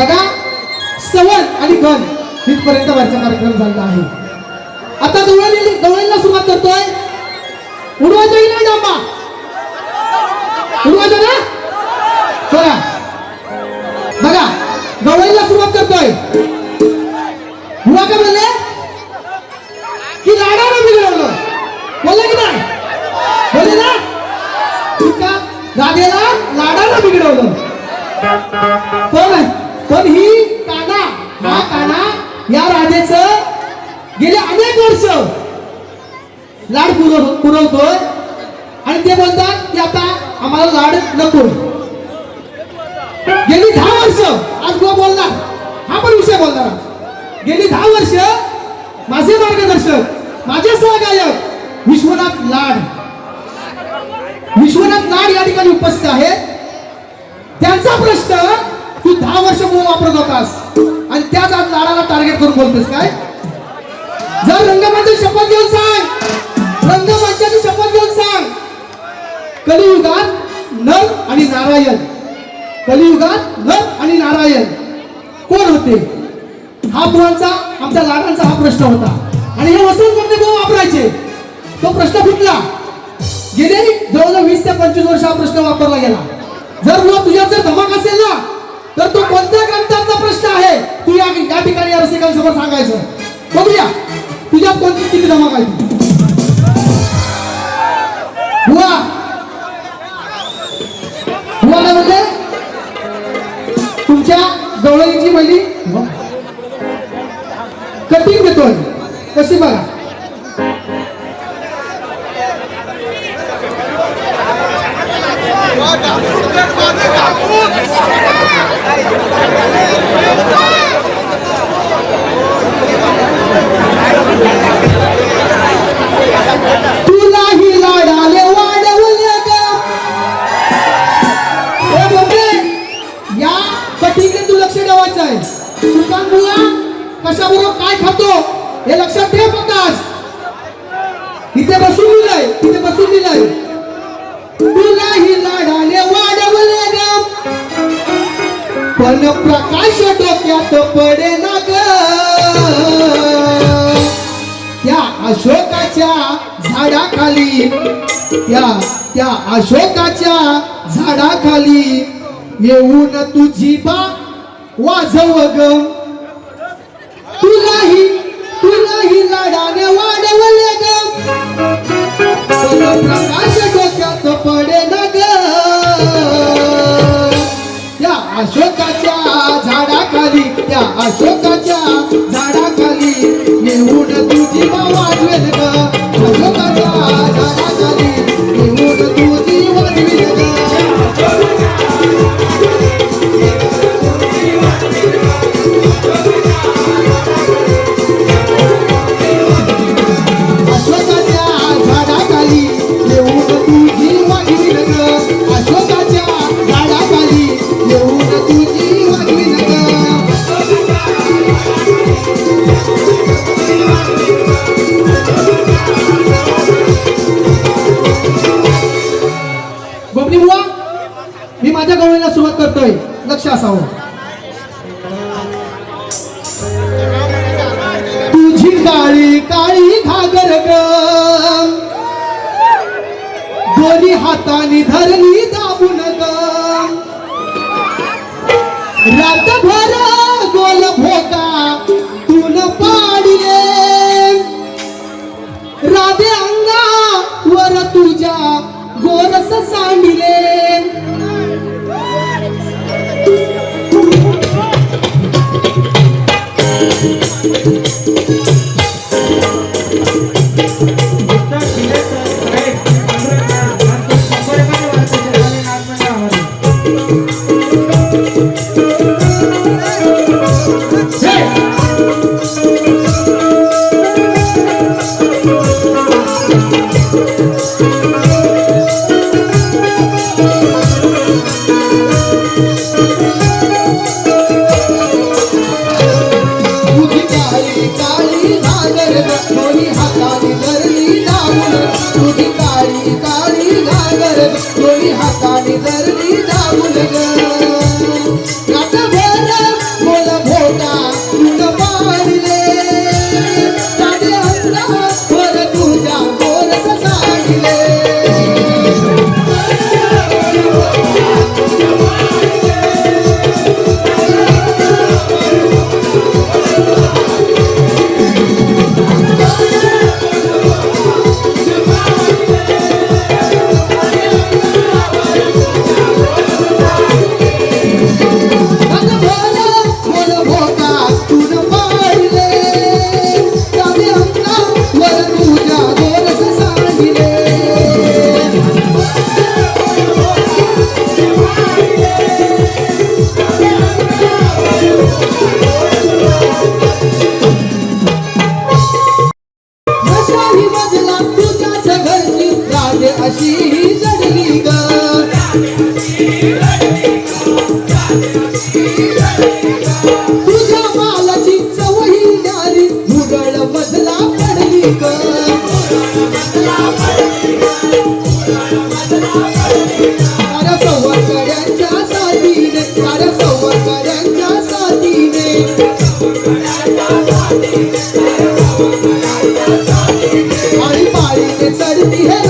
बघा सवण आणि घन इथपर्यंत वरचा कार्यक्रम झाला आहे. आता गवळणी गवळीला सुरुवात करतोय. उडवायचं की नाही डांबा? उडवायचं ना? बघा. बघा गवळीला सुरुवात करतोय. बुवा काय म्हणले की लाडाला बिघडवलं. बोलले की नाही? बोलले ना? तुका राधेला लाडाला बिघडवलं. पण पण ही काना हा काना या राधेचं गेले अनेक वर्ष लाड पुरव पुरवतोय. आणि ते बोलतात की आता आम्हाला लाड नको. गेली दहा वर्ष आज बुवा बोलणार? हा पण विषय बोलणार. गेली दहा वर्ष माझे मार्गदर्शक माझे सहगायक विश्वनाथ लाड. विश्वनाथ लाड या ठिकाणी उपस्थित आहेत. त्यांचा प्रश्न दहा वर्ष मोह वापरत होतास. आणि त्याच आज लाडाला टार्गेट करून बोलतोस काय? जर रंगमंचाची शपथ घेऊन सांग. रंगमंचाची शपथ घेऊन सांग. कलियुगात नर आणि नारायण. कलियुगात नर आणि नारायण. कोण होते? हा मुलांचा आमच्या लाडांचा हा प्रश्न होता. आणि हे वसंत कोणते गो वापरायचे? तो प्रश्न फुटला. गेले जवळजवळ वीस ते पंचवीस वर्ष हा प्रश्न वापरला गेला. जर बुवा तुझ्यात जर धमक असेल ना तर तो कोणत्या ग्रंथांचा प्रश्न आहे? तू या या ठिकाणी या रसिकांसमोर सांगायचं. बघूया. झाडाखाली त्या त्या अशोकाच्या झाडाखाली येऊन तुझी बा वाजव ग. तुलाही तुलाही लाडाने वाढवले ग. प्रकाश डोक्यात पडे ना ग. त्या अशोकाच्या झाडाखाली त्या अशोकाच्या झाडाखाली येऊन तुझी बा वाजवेल ग. अशोकाच्या झाडाखाली गोपनी बुवा मी माझ्या गवळीला सुरुवात करतोय. लक्ष असावं. तुझी काळी काळी घागर गोरी हाताने धरली दाबून ग. रातभर गोल भोगा तून पाडले. राधे अंगा वर तुझ्या Korasa sen आणि पाळीने चढती हे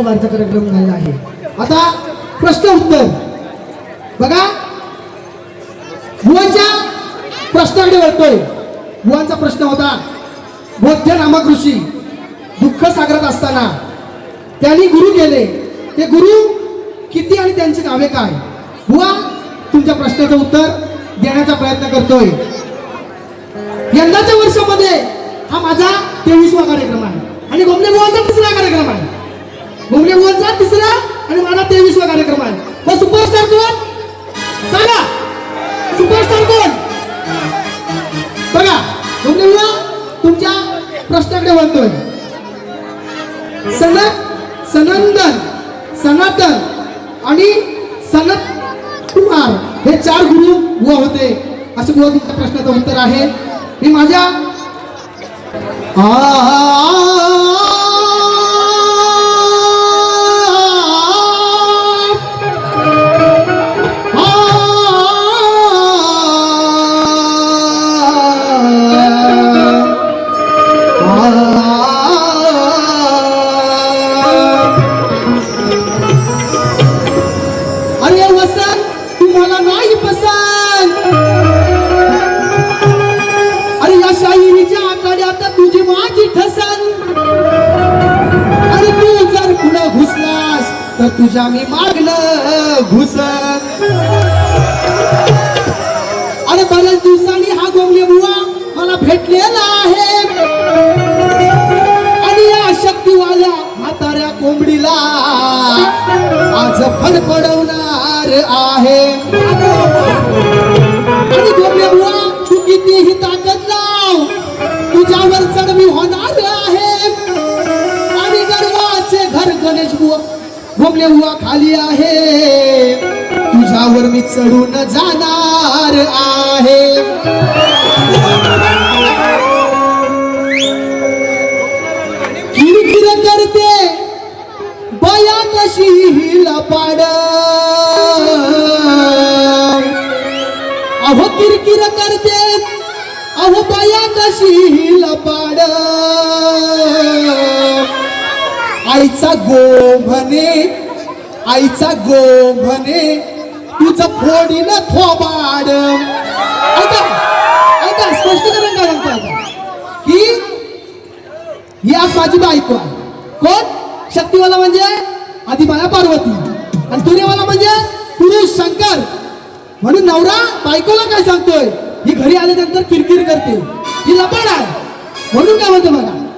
इथपर्यंत वारचा कार्यक्रम झालेला आहे. आता प्रश्न उत्तर. बघा. भुवांच्या प्रश्नाकडे वळतोय. भुवांचा प्रश्न होता बौद्ध रामकृषी दुःख सागरात असताना त्यांनी गुरु केले. ते गुरु किती आणि त्यांची नावे काय? बुवा तुमच्या प्रश्नाचं उत्तर देण्याचा प्रयत्न करतोय. यंदाच्या वर्षामध्ये हा माझा तेवीसवा कार्यक्रम आहे. आणि गोमले बुवांचा तिसरा कार्यक्रम आहे. गोमले बुवांचा तिसरा आणि माझा तेवीसवा कार्यक्रम आहे. मग सुपरस्टार कोण? सांगा सुपरस्टार कोण? बघा गोमले बुवा तुमच्या प्रश्नाकडे वळतोय. सन सनंदन सनातन आणि सनत कुमार हे चार गुरु बुवा होते. असं बुवा तुमच्या प्रश्नाचं उत्तर आहे. मी माझ्या आ गणेश बुवा बुवा खाली आहे. तुझ्यावर मी चढून जाणार आहे. किरकिर करते बया कशी लपाड अहो किरकिर करते अहो बया कशी लपाड आईचा गो म्हणे आईचा गो म्हणे तुझं फोडीन थोबाड. ऐका ऐका स्पष्टीकरण काय सांगतो ऐका की ही आज माझी बायको आहे. कोण? शक्तीवाला म्हणजे आदिमाया पार्वती. आणि तुरेवाला म्हणजे पुरुष शंकर. म्हणून नवरा बायकोला काय सांगतोय? ही घरी आल्यानंतर किरकिर करते. ही लपाड आहे. म्हणून काय म्हणतो मला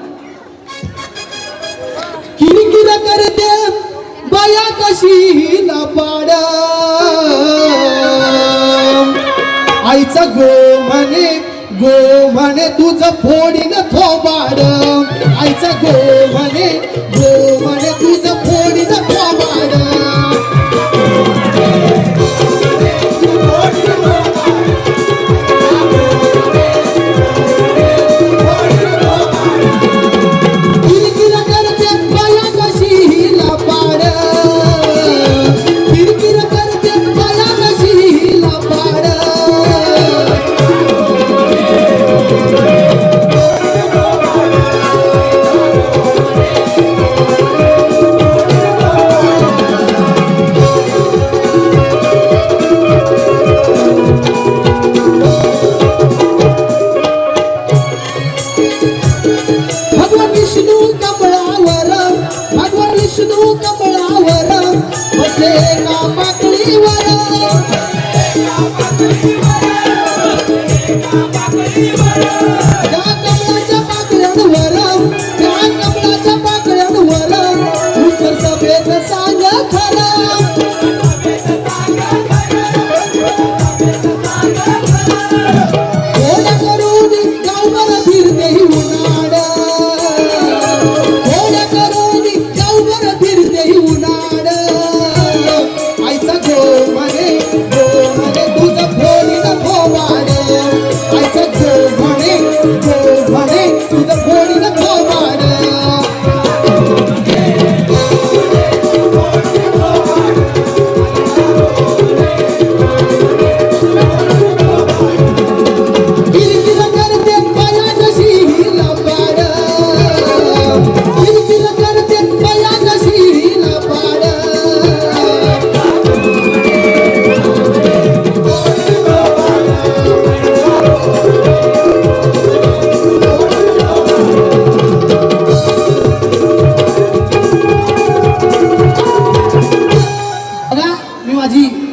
किरकिर करते. बया कशी ना लबाड आईचा गो म्हणे गो म्हणे तुझं फोडीन थोबाड. आईचा गो म्हणे गो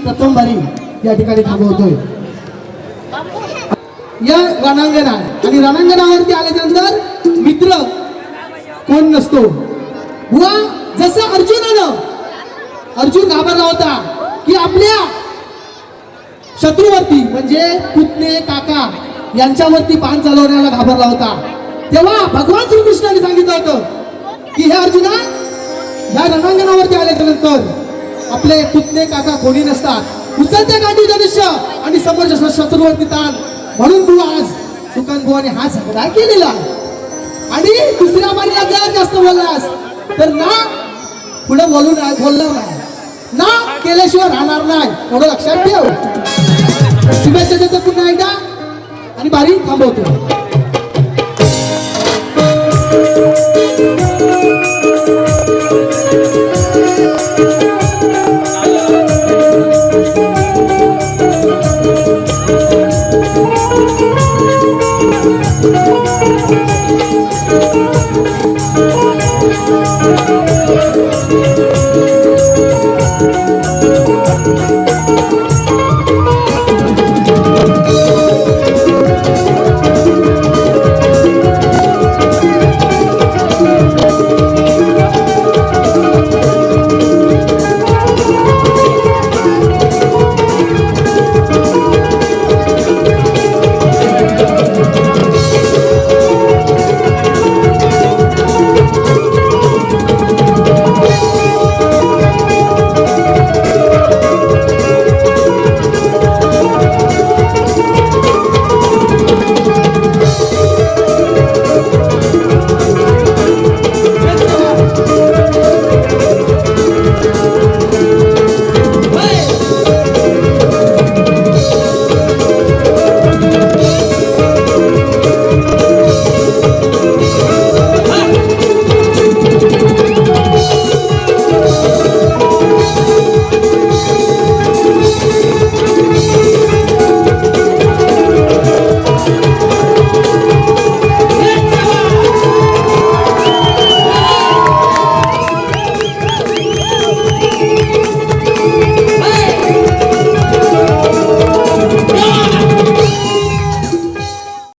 प्रथम बारी या ठिकाणी थांबवतोय. या रणांगणा आणि रणांगणावरती आल्यानंतर मित्र कोण नसतो? बुवा जसं अर्जुनानं अर्जुन घाबरला होता की आपल्या शत्रूवरती म्हणजे पुतणे काका यांच्यावरती पान चालवण्याला घाबरला होता. तेव्हा भगवान श्रीकृष्णाने सांगितलं होतं की हे अर्जुना या रणांगणावरती आल्याच्यानंतर आपले पुतणे काका कोणी नसतात. उचलते गांधी धनुष्य आणि समोरच्या शत्रूवरती ताण. म्हणून तू आज सुकन बुवाने हा सगळा केलेला. आणि दुसऱ्या मारीला जर जास्त बोललास तर ना पुढे बोलून बोलणार नाही. ना केल्याशिवाय राहणार नाही. एवढं लक्षात ठेव. शुभेच्छा देतो पुन्हा एकदा. आणि बारी थांबवतो. Música